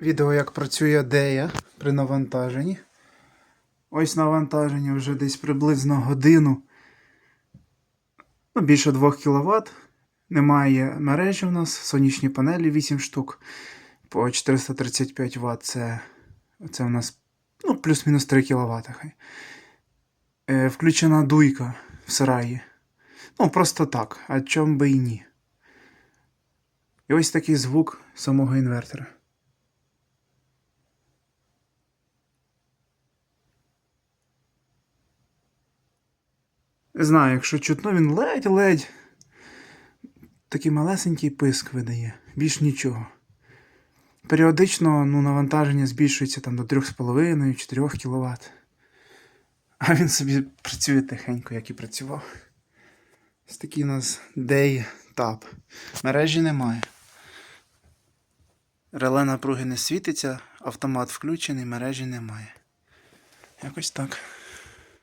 Відео, як працює дея при навантаженні. Ось навантаження вже десь приблизно годину. Ну, більше 2 кВт. Немає мережі у нас, сонячні панелі 8 штук по 435 Вт. Це, це у нас ну, плюс-мінус 3 кВт. Е, включена дуйка в сараї. Ну, просто так, а чом би і ні. І ось такий звук самого інвертора. Не знаю, якщо чутно, він ледь-ледь такий малесенький писк видає, більш нічого. Періодично ну, навантаження збільшується там до 3,5-4 кВт. А він собі працює тихенько, як і працював. Ось такий у нас Day Tab. Мережі немає. Реле напруги не світиться, автомат включений, мережі немає. Якось так.